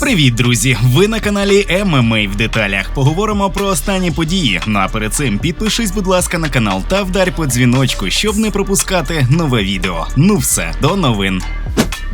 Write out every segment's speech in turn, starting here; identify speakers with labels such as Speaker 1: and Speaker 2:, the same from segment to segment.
Speaker 1: Привіт, друзі! Ви на каналі ММА в деталях. Поговоримо про останні події. Ну а перед цим підпишись, будь ласка, на канал та вдарь по дзвіночку, щоб не пропускати нове відео. Ну все, до новин.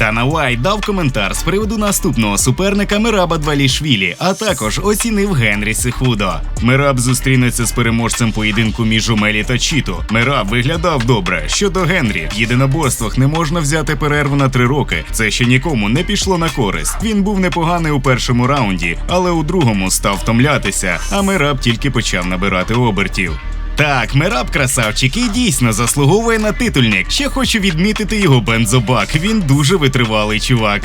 Speaker 1: Дана Уайт дав коментар з приводу наступного суперника Мираба Двалішвілі, а також оцінив Генрі Сихудо. Мираб зустрінеться з переможцем поєдинку між Умелі та Чіто. Мираб виглядав добре. Щодо Генрі, в єдиноборствах не можна взяти перерву на три роки. Це ще нікому не пішло на користь. Він був непоганий у першому раунді, але у другому став втомлятися, а Мираб тільки почав набирати обертів. Так, Мераб красавчик і дійсно заслуговує на титульник. Ще хочу відмітити його бензобак. Він дуже витривалий чувак.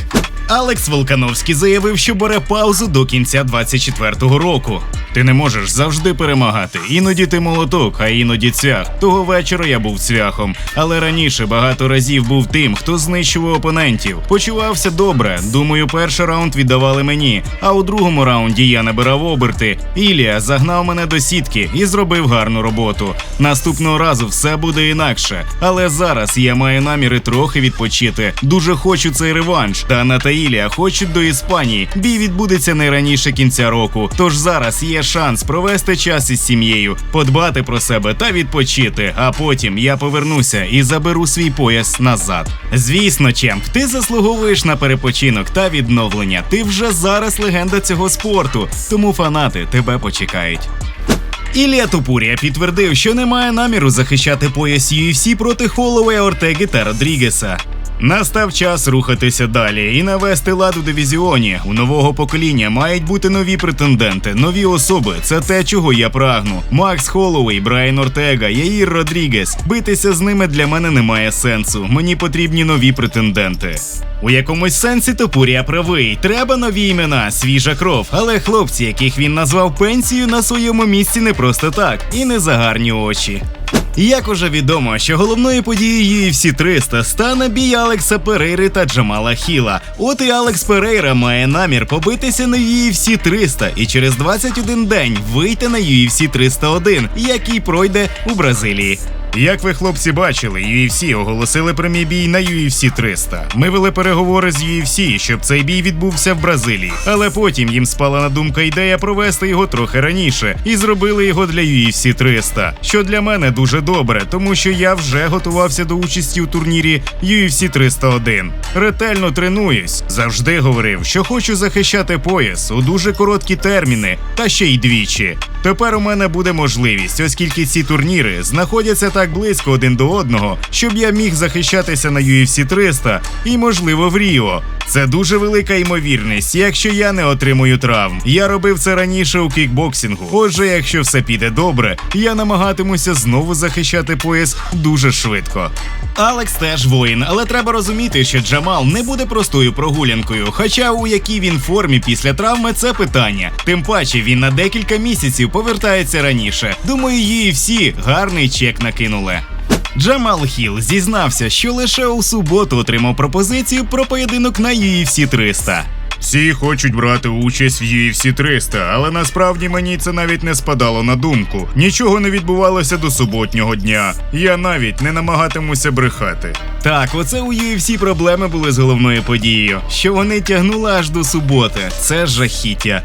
Speaker 1: Алекс Волкановський заявив, що бере паузу до кінця 24-го року. Ти не можеш завжди перемагати. Іноді ти молоток, а іноді цвях. Того вечора я був цвяхом, але раніше багато разів був тим, хто знищував опонентів. Почувався добре. Думаю, перший раунд віддавали мені. А у другому раунді я набирав оберти. Ілія загнав мене до сітки і зробив гарну роботу. Наступного разу все буде інакше. Але зараз я маю наміри трохи відпочити. Дуже хочу цей реванш. Та Ілія хочуть до Іспанії. Бій відбудеться не раніше кінця року. Тож зараз є шанс провести час із сім'єю, подбати про себе та відпочити. А потім я повернуся і заберу свій пояс назад. Звісно, Чемп, ти заслуговуєш на перепочинок та відновлення. Ти вже зараз легенда цього спорту, тому фанати тебе почекають. Ілія Тупурія підтвердив, що не має наміру захищати пояс UFC проти Холлоуея, Ортеги та Родрігеса. Настав час рухатися далі і навести лад у дивізіоні. У нового покоління мають бути нові претенденти, нові особи. Це те, чого я прагну. Макс Холлоуей, Брайан Ортега, Яїр Родрігес. Битися з ними для мене немає сенсу. Мені потрібні нові претенденти. У якомусь сенсі Топурія правий. Треба нові імена, свіжа кров. Але хлопці, яких він назвав пенсією, на своєму місці не просто так і не за гарні очі. Як уже відомо, що головною подією UFC 300 стане бій Алекса Перейри та Джамала Хіла. От і Алекс Перейра має намір побитися на UFC 300 і через 21 день вийти на UFC 301, який пройде у Бразилії. Як ви, хлопці, бачили, UFC оголосили прямий бій на UFC 300. Ми вели переговори з UFC, щоб цей бій відбувся в Бразилії. Але потім їм спала на думка ідея провести його трохи раніше і зробили його для UFC 300, що для мене дуже добре, тому що я вже готувався до участі у турнірі UFC 301. Ретельно тренуюсь. Завжди говорив, що хочу захищати пояс у дуже короткі терміни, та ще й двічі. Тепер у мене буде можливість, оскільки ці турніри знаходяться так близько один до одного, щоб я міг захищатися на UFC 300 і, можливо, в Ріо. Це дуже велика ймовірність, якщо я не отримую травм. Я робив це раніше у кікбоксингу. Отже, якщо все піде добре, я намагатимуся знову захищати пояс дуже швидко. Алекс теж воїн, але треба розуміти, що Джамал не буде простою прогулянкою. Хоча у якій він формі після травми це питання. Тим паче він на декілька місяців повертається раніше. Думаю, її всі гарний чек накинули. Джамал Хіл зізнався, що лише у суботу отримав пропозицію про поєдинок на UFC 300. Всі хочуть брати участь в UFC 300, але насправді мені це навіть не спадало на думку. Нічого не відбувалося до суботнього дня. Я навіть не намагатимуся брехати. Так, оце у UFC проблеми були з головною подією, що вони тягнули аж до суботи. Це жахіття.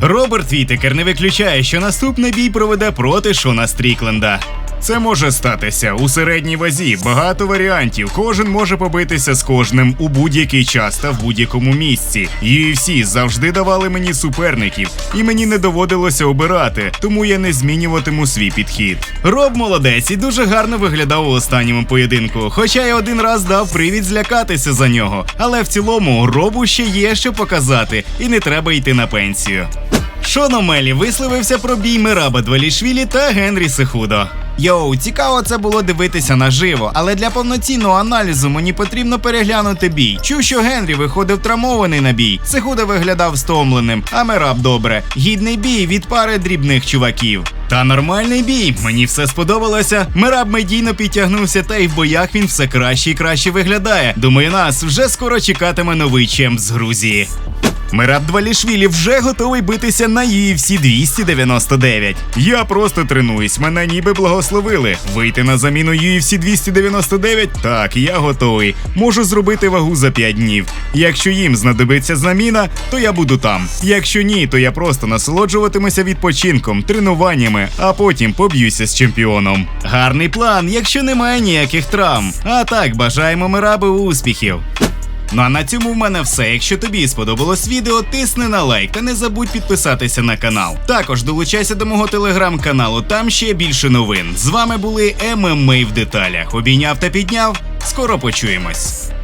Speaker 1: Роберт Вітекер не виключає, що наступний бій проведе проти Шона Стрікленда. Це може статися у середній вазі. Багато варіантів. Кожен може побитися з кожним у будь-який час та в будь-якому місці. UFC завжди давали мені суперників, і мені не доводилося обирати, тому я не змінюватиму свій підхід. Роб молодець і дуже гарно виглядав у останньому поєдинку. Хоча я один раз дав привід злякатися за нього. Але в цілому робу ще є що показати, і не треба йти на пенсію. Шон Омелі висловився про бій Мираба Двалішвілі та Генрі Сехудо. Йоу, цікаво це було дивитися наживо, але для повноцінного аналізу мені потрібно переглянути бій. Чув, що Генрі виходив травмований на бій. Сехуда виглядав стомленим, а Мераб добре. Гідний бій від пари дрібних чуваків. Та нормальний бій, мені все сподобалося. Мераб медійно підтягнувся, та й в боях він все краще і краще виглядає. Думаю, нас вже скоро чекатиме новий чемп з Грузії. Мираб Двалішвілі вже готовий битися на UFC 299. Я просто тренуюсь, мене ніби благословили. Вийти на заміну UFC 299? Так, я готовий. Можу зробити вагу за 5 днів. Якщо їм знадобиться заміна, то я буду там. Якщо ні, то я просто насолоджуватимуся відпочинком, тренуваннями, а потім поб'юся з чемпіоном. Гарний план, якщо немає ніяких травм. А так, бажаємо Мирабу успіхів. Ну а на цьому в мене все. Якщо тобі сподобалось відео, тисни на лайк та не забудь підписатися на канал. Також долучайся до мого телеграм-каналу, там ще більше новин. З вами були ММА в деталях. Обійняв та підняв. Скоро почуємось.